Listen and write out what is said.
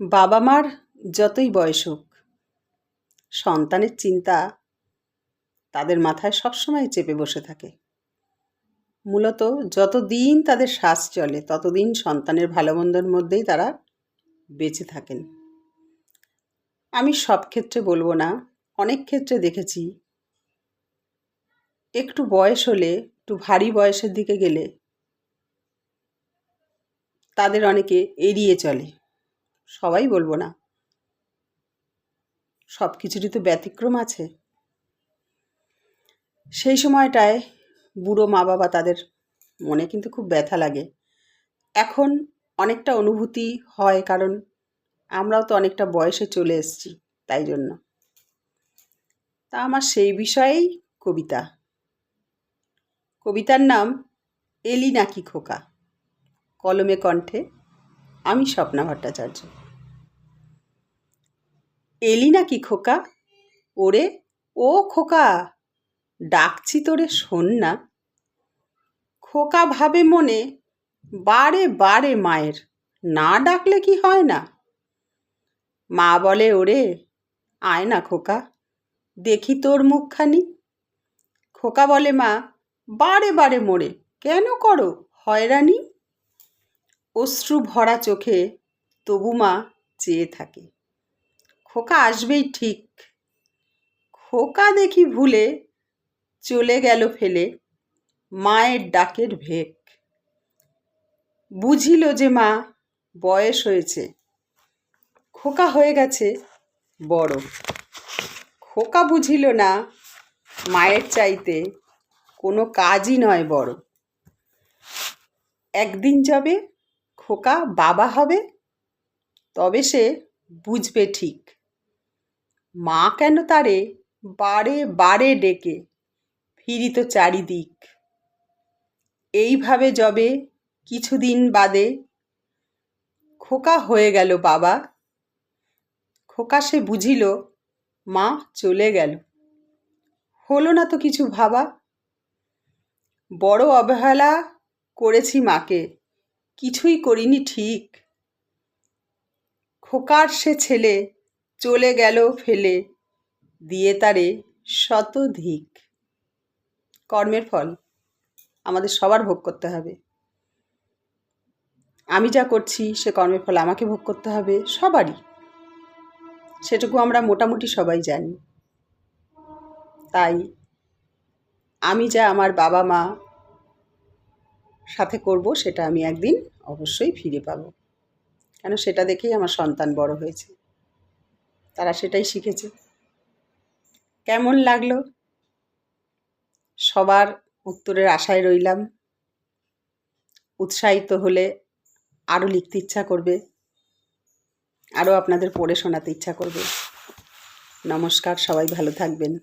বাবা মার যতই বয়স হোক, সন্তানের চিন্তা তাদের মাথায় সবসময় চেপে বসে থাকে। মূলত যতদিন তাদের শ্বাস চলে, ততদিন সন্তানের ভালো মন্দর মধ্যেই তারা বেঁচে থাকেন। আমি সব ক্ষেত্রে বলব না, অনেক ক্ষেত্রে দেখেছি, একটু বয়স হলে, একটু ভারী বয়সের দিকে গেলে, তাদের অনেকে এড়িয়ে চলে। সবাই বলব না। সব কিছুরই তো ব্যতিক্রম আছে। সেই সময়টায় বুড়ো মা বাবা তাদের মনে কিন্তু খুব ব্যথা লাগে। এখন অনেকটা অনুভূতি হয় কারণ আমরাও তো অনেকটা বয়সে চলে এসেছি তাই জন্য। তা আমার সেই বিষয়েই কবিতা। কবিতার নাম এলি নাকি খোকা? কলমে কণ্ঠে আমি স্বপ্না ভট্টাচার্য। এলি নাকি খোকা? ওরে, ও খোকা, ডাকছি তোরে শোন না। খোকা ভাবে মনে, বারে বারে মায়ের, না ডাকলে কি হয় না? মা বলে, ওরে, আয় না খোকা, দেখি তোর মুখখানি। খোকা বলে, মা, বারে বারে মোড়ে কেন করো, হয়রানি? অশ্রু ভরা চোখে তবু মা চেয়ে থাকে। খোকা আসবেই ঠিক। খোকা দেখি ভুলে চলে গেল ফেলে মায়ের ডাকের ভেক। বুঝিল যে মা বয়স হয়েছে। খোকা হয়ে গেছে বড়। খোকা বুঝিল না মায়ের চাইতে কোনো কাজই নয় বড়। একদিন যাবে খোকা বাবা হবে, তবে সে বুঝবে ঠিক। মা কেন তারে বারে বারে ডেকে ফিরিত চারিদিক? এইভাবে যবে কিছুদিন বাদে খোকা হয়ে গেল বাবা। খোকা সে বুঝিল, মা চলে গেল। হলো না তো কিছু ভাবা? বড় অবহেলা করেছি মাকে। কিছুই করিনি ঠিক। খোকার সে ছেলে চলে গেল ফেলে, দিয়ে তারে শতধিক। কর্মের ফল, আমাদের সবার ভোগ করতে হবে। আমি যা করছি, সে কর্মের ফল আমাকে ভোগ করতে হবে, সবারই। সেটুকু আমরা মোটামুটি সবাই জানি। তাই আমি যা আমার বাবা মা সাথে করব, সেটা আমি একদিন অবশ্যই ফিরে পাব। কেন সেটা দেখেই আমার সন্তান বড় হয়েছে। তারা সেটাই শিখেছে। কেমন লাগল? সবার উত্তরের আশায় রইলাম। উৎসাহিত হলে আরও লিখতে ইচ্ছা করবে। আরও আপনাদের পড়ে শোনাতে ইচ্ছা করবে। নমস্কার, সবাই ভালো থাকবেন।